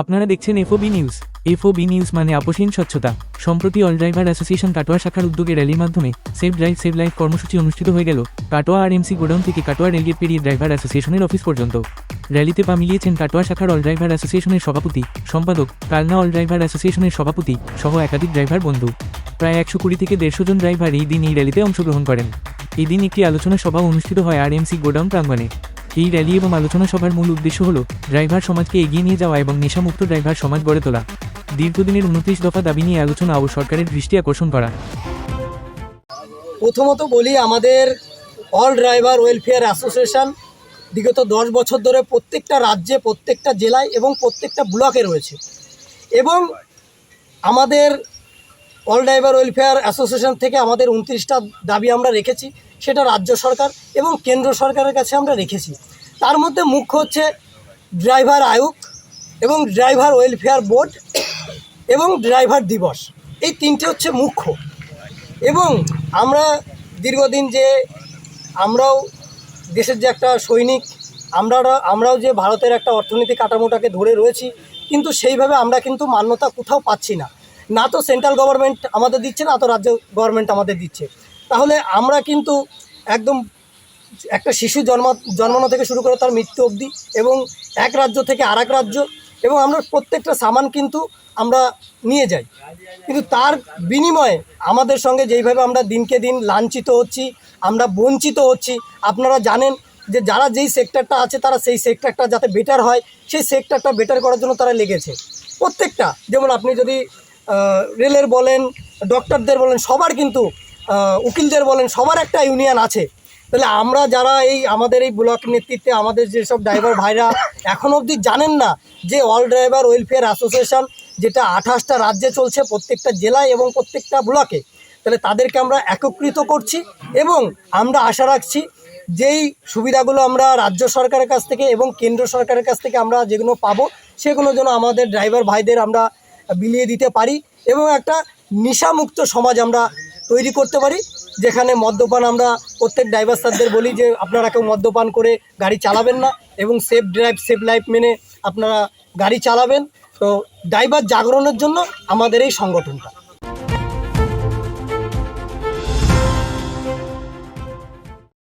আপনারা দেখছেন FOB news. FOB news মানে আপোষহীন স্বচ্ছতা। সম্প্রতি অল ড্রাইভার অ্যাসোসিয়েশন কাটোয়া শাখার উদ্যোগে র্যালির মাধ্যমে সেভ ড্রাইভ সেভ লাইফ কর্মসূচি অনুষ্ঠিত হয়ে গেল কাটোয়া আর এমসি গোডাউন থেকে কাটোয়া রেলগেট পেরিয়ে ড্রাইভার অ্যাসোসিয়েশনের অফিস পর্যন্ত। র্যালিতে পা মিলিয়েছেন কাটোয়া শাখার অল ড্রাইভার অ্যাসোসিয়েশনের সভাপতি, সম্পাদক, কালনা অল ড্রাইভার অ্যাসোসিয়েশনের সভাপতি সহ একাধিক ড্রাইভার বন্ধু। প্রায় একশো কুড়ি থেকে দেড়শো জন ড্রাইভার এই দিন এই র্যালিতে অংশগ্রহণ করেন। এদিন একটি আলোচনা সভা অনুষ্ঠিত হয় আর এমসি গোডাউন প্রাঙ্গণে। এই র্যালি এবং আলোচনা সভার মূল উদ্দেশ্য হল ড্রাইভার সমাজকে এগিয়ে নিয়ে যাওয়া এবং নেশামুক্ত ড্রাইভার সমাজ গড়ে তোলা। দীর্ঘদিনের উনত্রিশ দফা দাবি নিয়ে আলোচনা ও সরকারের দৃষ্টি আকর্ষণ করা। প্রথমত বলি, আমাদের অল ড্রাইভার ওয়েলফেয়ার অ্যাসোসিয়েশন বিগত দশ বছর ধরে প্রত্যেকটা রাজ্যে, প্রত্যেকটা জেলায় এবং প্রত্যেকটা ব্লকে রয়েছে। এবং আমাদের অল ড্রাইভার ওয়েলফেয়ার অ্যাসোসিয়েশন থেকে আমাদের উনত্রিশটা দাবি আমরা রেখেছি। সেটা রাজ্য সরকার এবং কেন্দ্র সরকারের কাছে আমরা রেখেছি। তার মধ্যে মুখ্য হচ্ছে ড্রাইভার আয়োগ এবং ড্রাইভার ওয়েলফেয়ার বোর্ড এবং ড্রাইভার দিবস। এই তিনটে হচ্ছে মুখ্য। এবং আমরা দীর্ঘদিন যে আমরাও দেশের যে একটা সৈনিক আমরা আমরাও যে ভারতের একটা অর্থনীতি কাঠামোটাকে ধরে রয়েছি, কিন্তু সেইভাবে আমরা কিন্তু মান্যতা কোথাও পাচ্ছি না। না তো সেন্ট্রাল গভর্নমেন্ট আমাদের দিচ্ছে, না তো রাজ্য গভর্নমেন্ট আমাদের দিচ্ছে। তাহলে আমরা কিন্তু একদম একটা শিশু জন্ম, জন্মানো থেকে শুরু করে তার মৃত্যু অবধি এবং এক রাজ্য থেকে আর রাজ্য এবং আমরা প্রত্যেকটা সামান কিন্তু আমরা নিয়ে যাই। কিন্তু তার বিনিময়ে আমাদের সঙ্গে যেইভাবে আমরা দিনকে দিন লাঞ্ছিত হচ্ছি, আমরা বঞ্চিত হচ্ছি, আপনারা জানেন যে যারা যেই সেক্টরটা আছে তারা সেই সেক্টরটা যাতে বেটার হয়, সেই সেক্টরটা বেটার করার জন্য তারা লেগেছে। প্রত্যেকটা, যেমন আপনি যদি রেলের বলেন ডক্টরদের বলেন, সবার কিন্তু উকিলদের বলেন, সবার একটা ইউনিয়ন আছে। তাহলে আমরা যারা এই, আমাদের এই ব্লক নেতৃত্বে, আমাদের যেসব ড্রাইভার ভাইরা এখনও অবধি জানেন না যে অল ড্রাইভার ওয়েলফেয়ার অ্যাসোসিয়েশন যেটা আঠাশটা রাজ্যে চলছে প্রত্যেকটা জেলায় এবং প্রত্যেকটা ব্লকে তাহলে তাদেরকে আমরা একত্রিত করছি এবং আমরা আশা রাখছি যেই সুবিধাগুলো আমরা রাজ্য সরকারের কাছ থেকে এবং কেন্দ্র সরকারের কাছ থেকে আমরা যেগুলো পাবো, সেগুলো যেন আমাদের ড্রাইভার ভাইদের আমরা বিলিয়ে দিতে পারি এবং একটা নেশামুক্ত সমাজ আমরা তৈরি করতে পারি, যেখানে মদ্যপান আমরা প্রত্যেক ড্রাইভার স্যারদের বলি যে, আপনারা কেউ মদ্যপান করে গাড়ি চালাবেন না এবং সেফ ড্রাইভ সেফ লাইফ মেনে আপনারা গাড়ি চালাবেন। তো ড্রাইভার জাগরণের জন্য আমাদের এই সংগঠনটা।